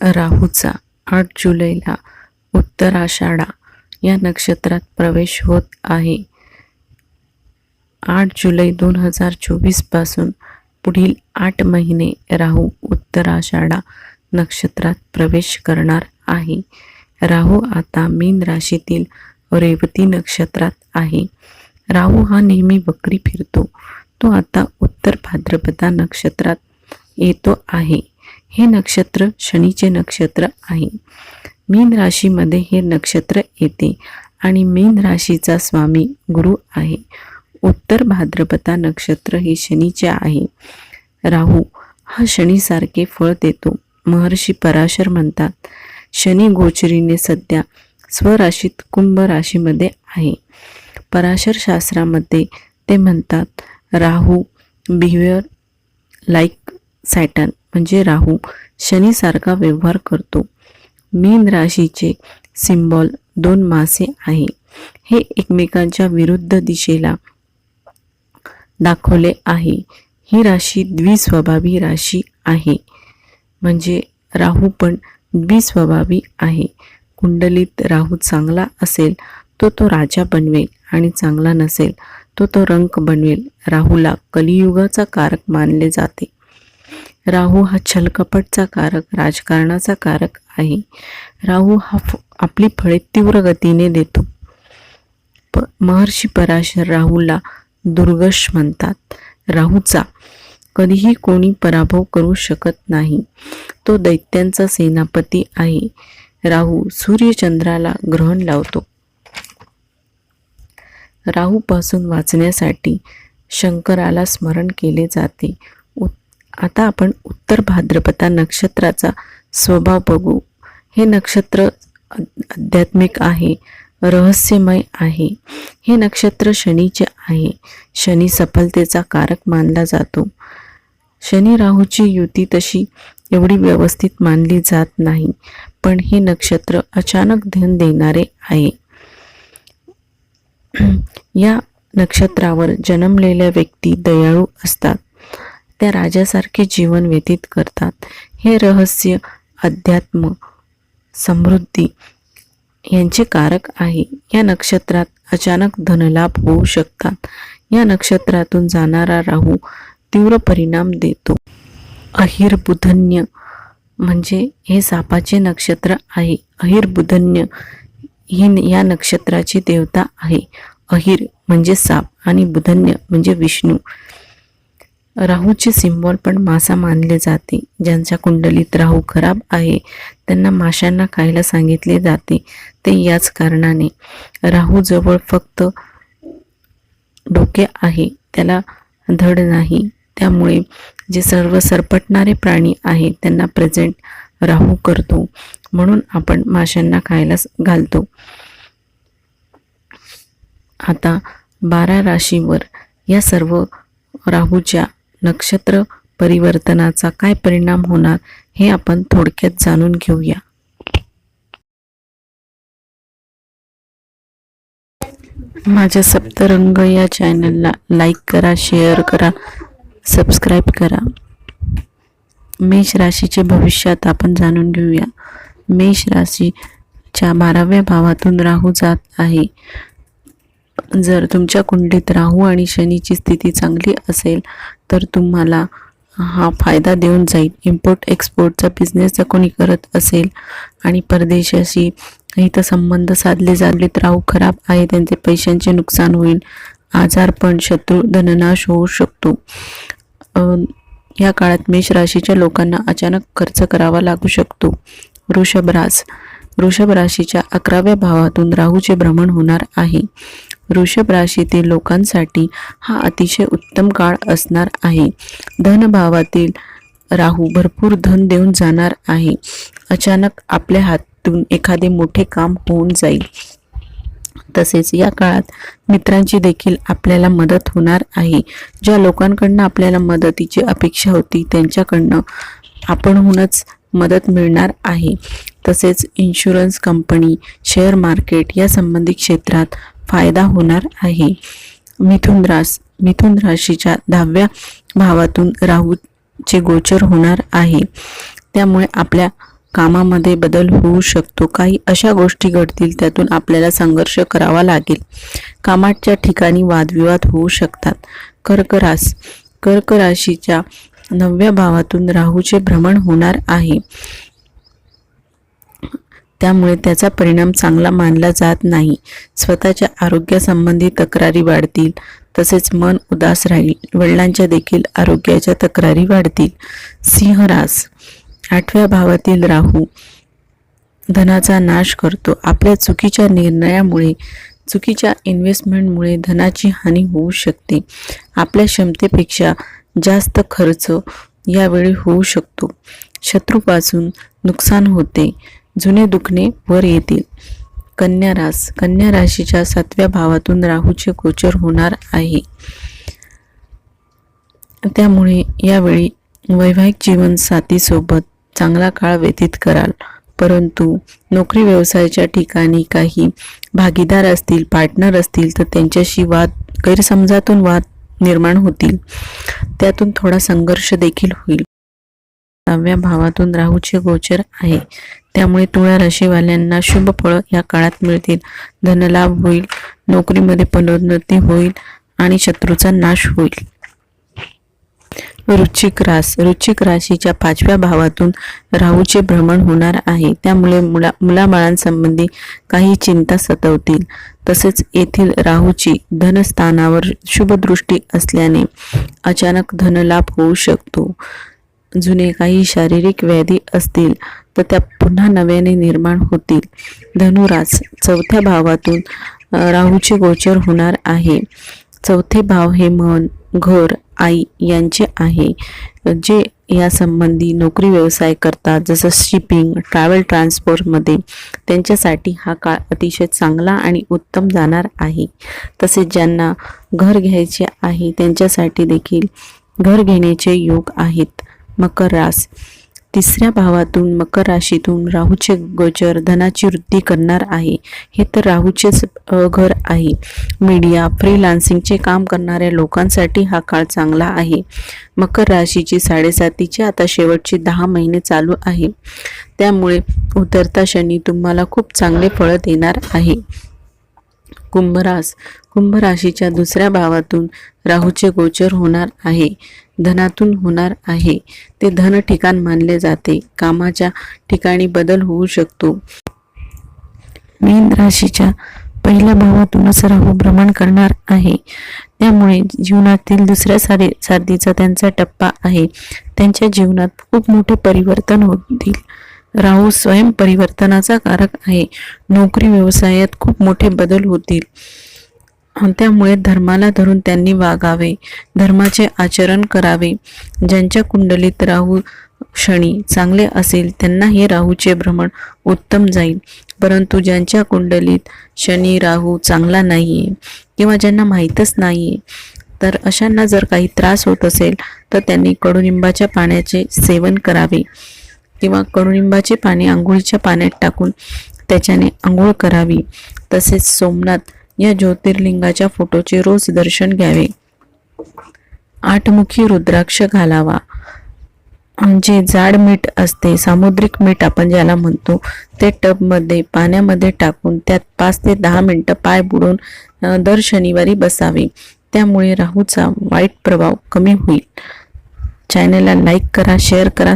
राहूचा. आठ जुलैला उत्तराषाढा या नक्षत्रात प्रवेश होत आहे. आठ जुलै दोन हजार चोवीसपासून पुढील आठ महिने राहू उत्तराषाढा नक्षत्रात प्रवेश करणार आहे. राहू आता मीन राशीतील रेवती नक्षत्रात आहे. राहू हा नेहमी वक्री फिरतो. तो आता उत्तर भाद्रपदा नक्षत्रात येतो आहे. हे नक्षत्र शनीचे नक्षत्र आहे. मीन राशीमध्ये हे नक्षत्र येते आणि मीन राशीचा स्वामी गुरु आहे. उत्तर भाद्रपदा नक्षत्र हे शनीचे आहे. राहू हा शनीसारखे फळ देतो. महर्षी पराशर म्हणतात शनी गोचरीने सध्या स्वराशीत कुंभ राशीमध्ये आहे. पराशर शास्त्रामध्ये ते म्हणतात राहू बिहेवियर लाईक सॅटन म्हणजे राहू. शनीसारखा व्यवहार करतो. मीन राशीचे सिम्बॉल दोन मासे आहे. हे एकमेकांच्या विरुद्ध दिशेला दाखवले आहे. ही राशी द्विस्वभावी राशी आहे. म्हणजे राहू पण द्विस्वभावी आहे. कुंडलीत राहू चांगला असेल तो तो राजा बनवेल आणि चांगला नसेल तो तो रंक बनवेल. राहूला कलियुगाचा कारक मानले जाते. राहू हा छलकपटचा कारक राजकारणाचा कारक आहे. राहू हा आपली फळे तीव्र गतीने देतो. प महर्षी पराशर राहूला दुर्गश म्हणतात. राहूचा कधीही कोणी पराभव करू शकत नाही. तो दैत्यांचा सेनापती आहे. राहू सूर्यचंद्राला ग्रहण लावतो. राहूपासून वाचण्यासाठी शंकराला स्मरण केले जाते. आता आपण उत्तर भाद्रपदा नक्षत्राचा स्वभाव बघू. हे नक्षत्र आध्यात्मिक आहे रहस्यमय आहे. हे नक्षत्र शनीचे आहे. शनी सफलतेचा कारक मानला जातो. शनी राहूची युती तशी एवढी व्यवस्थित मानली जात नाही पण हे नक्षत्र अचानक धन देणारे आहे. या नक्षत्रावर जन्मलेल्या व्यक्ती दयाळू असतात. त्या राजासारखे जीवन व्यतीत करतात. हे रहस्य अध्यात्म समृद्धी यांचे कारक आहे. या नक्षत्रात अचानक धनलाभ होऊ शकतात. या नक्षत्रातून जाणारा राहू तीव्र परिणाम देतो. अहिर बुधन्य म्हणजे हे सापाचे नक्षत्र आहे. अहिर बुधन्य ही या नक्षत्राची देवता आहे. अहिर म्हणजे साप आणि बुधन्य म्हणजे विष्णू. राहूचे सिम्बॉल पण मासा मानले जाते. ज्यांच्या कुंडलीत राहू खराब आहे त्यांना माशांना खायला सांगितले जाते. ते याच कारणाने राहू जवळ फक्त डोके आहे. त्याला धड नाही. त्यामुळे जे सर्व सरपटणारे प्राणी आहेत त्यांना प्रेझेंट राहू करतो. म्हणून आपण माशांना खायला घालतो. आता बारा राशीवर या सर्व राहूच्या नक्षत्र परिवर्तनाचा काय परिणाम होणार हे आपण थोडक्यात जाणून घेऊया. माझ्या सप्तरंग या चॅनलला लाईक करा शेअर करा सबस्क्राईब करा. मेष राशीचे भविष्यात आपण जाणून घेऊया. मेष राशीच्या बाराव्या भावातून राहू जात आहे. जर तुमच्या कुंडलीत राहू आणि शनीची स्थिती चांगली असेल तर तुम्हाला हा फायदा देऊन जाईल. इम्पोर्ट एक्सपोर्टचा बिझनेस जर कोणी करत असेल आणि परदेशाशी संबंध साधले जागलेत राहू खराब आहे त्यांचे पैशांचे नुकसान होईल आजारपण शत्रू धननाश होऊ शकतो. या काळात मेष राशीच्या लोकांना अचानक खर्च करावा लागू शकतो. वृषभ रास वृषभ राशीच्या अकराव्या भावातून राहूचे भ्रमण होणार आहे. वृषभ राशीतील लोकांसाठी हा अतिशय उत्तम काळ असणार आहे. धनभावातील राहू भरपूर धन देऊन जाणार आहे. अचानक आपल्या हातून एखादे मोठे काम होऊन जाईल. तसेच या काळात मित्रांची देखील आपल्याला मदत होणार आहे. ज्या लोकांकडनं आपल्याला मदतीची अपेक्षा होती त्यांच्याकडनं आपणहूनच मदत मिळणार आहे. तसेच इन्शुरन्स कंपनी शेअर मार्केट या संबंधित क्षेत्रात फायदा होणार आहे. मिथुन रास मिथुन राशीच्या दहाव्या भावातून राहूचे गोचर होणार आहे. त्यामुळे आपल्या कामामध्ये बदल होऊ शकतो. काही अशा गोष्टी घडतील त्यातून आपल्याला संघर्ष करावा लागेल. कामाच्या ठिकाणी वादविवाद होऊ शकतात. कर्क रास कर्क राशीच्या नवव्या भावातून राहूचे भ्रमण होणार आहे. त्यामुळे त्याचा परिणाम चांगला मानला जात नाही. स्वतःच्या आरोग्यासंबंधी तक्रारी वाढतील. तसेच मन उदास राहील. वडिलांच्या देखील आरोग्याच्या तक्रारी वाढतील. सिंहरास आठव्या भावातील राहू धनाचा नाश करतो. आपल्या चुकीच्या निर्णयामुळे चुकीच्या इन्व्हेस्टमेंटमुळे धनाची हानी होऊ शकते. आपल्या क्षमतेपेक्षा जास्त खर्च यावेळी होऊ शकतो. शत्रूपासून नुकसान होते. जुने दुखणे वर येतील. कन्या रास कन्या राशीच्या सातव्या भावातून राहूचे गोचर होणार आहे. त्यामुळे यावेळी वैवाहिक जीवन साथीसोबत चांगला काळ व्यतीत कराल. परंतु नोकरी व्यवसायाच्या ठिकाणी काही भागीदार असतील पार्टनर असतील तर त्यांच्याशी वाद गैरसमजातून वाद निर्माण होतील. त्यातून थोडा संघर्ष देखील होईल. सहाव्या भावातून राहूचे गोचर आहे. त्यामुळे तुळा राशीवाल्यांना शुभ फळं या काळात मिळतील. धनलाभ होईल नोकरीमध्ये पदोन्नती होईल आणि शत्रूचा नाश होईल. वृश्चिक रास. वृश्चिक राशीच्या पाचव्या भावातून राहूचे भ्रमण होणार आहे. त्यामुळे मुला मुलाबाळांसंबंधी काही चिंता सतवतील. तसेच येथील राहूची धनस्थानावर शुभदृष्टी असल्याने अचानक धनलाभ होऊ शकतो. जुने काही शारीरिक व्याधी असतील तर त्या पुन्हा नव्याने निर्माण होतील. धनुरास चौथ्या भावातून राहूचे गोचर होणार आहे. चौथे भाव हे मन घर आई यांचे आहे. जे यासंबंधी नोकरी व्यवसाय करतात जसं शिपिंग ट्रॅव्हल ट्रान्सपोर्टमध्ये त्यांच्यासाठी हा काळ अतिशय चांगला आणि उत्तम जाणार आहे. तसेच ज्यांना घर घ्यायचे आहे त्यांच्यासाठी देखील घर घेण्याचे योग आहेत. मकर रास तिसऱ्या भावातून मकर राशीतून राहूचे गोचर धनाची वृद्धी करणार आहे. हे तर राहूचेच घर आहे. मीडिया फ्रीलान्सिंगचे काम करणाऱ्या लोकांसाठी हा काळ चांगला आहे. मकर राशीची साडेसातीची आता शेवटची दहा महिने चालू आहे. त्यामुळे उतरता शनी तुम्हाला खूप चांगले फळं देणार आहे. कुंभरास. कुंभ राशीच्या दुसऱ्या भावातून राहूचे गोचर होणार आहे धनातून होणार आहे. ते धन ठिकाण मानले जाते कामाच्या ठिकाणी बदल होऊ शकतो. मीन राशीच्या पहिल्या भावातूनच राहू भ्रमण करणार आहे. त्यामुळे जीवनातील दुसऱ्या सारी सारथीचा त्यांचा टप्पा आहे. त्यांच्या जीवनात खूप मोठे परिवर्तन होतील. राहू स्वयं परिवर्तनाचा कारक आहे. नोकरी व्यवसायात खूप मोठे बदल होतील. त्यामुळे धर्माला धरून त्यांनी वागावे. धर्माचे आचरण करावे. ज्यांच्या कुंडलीत राहू क्षणी चांगले असेल त्यांना हे राहूचे भ्रमण उत्तम जाईल. परंतु ज्यांच्या कुंडलीत शनी राहू चांगला नाही आहे किंवा ज्यांना माहीतच नाही आहे तर अशांना जर काही त्रास होत असेल तर त्यांनी कडुनिंबाच्या पाण्याचे सेवन करावे. किंवा कडुनिंबाची पाने आंघोळीच्या पाण्यात टाकून त्याच्याने आंघोळ करावी. तसेच सोमनाथ या ज्योतिर्लिंगाच्या फोटोचे रोज दर्शन घ्यावे. आठमुखी रुद्राक्ष घालावा. जे जाड मीठ असते सामुद्रिक मीठ आपण ज्याला म्हणतो ते टबमध्ये पाण्यामध्ये टाकून त्यात पाच ते दहा मिनटं पाय बुडून दर शनिवारी बसावे. त्यामुळे राहूचा वाईट प्रभाव कमी होईल. चॅनलला लाईक करा शेअर करा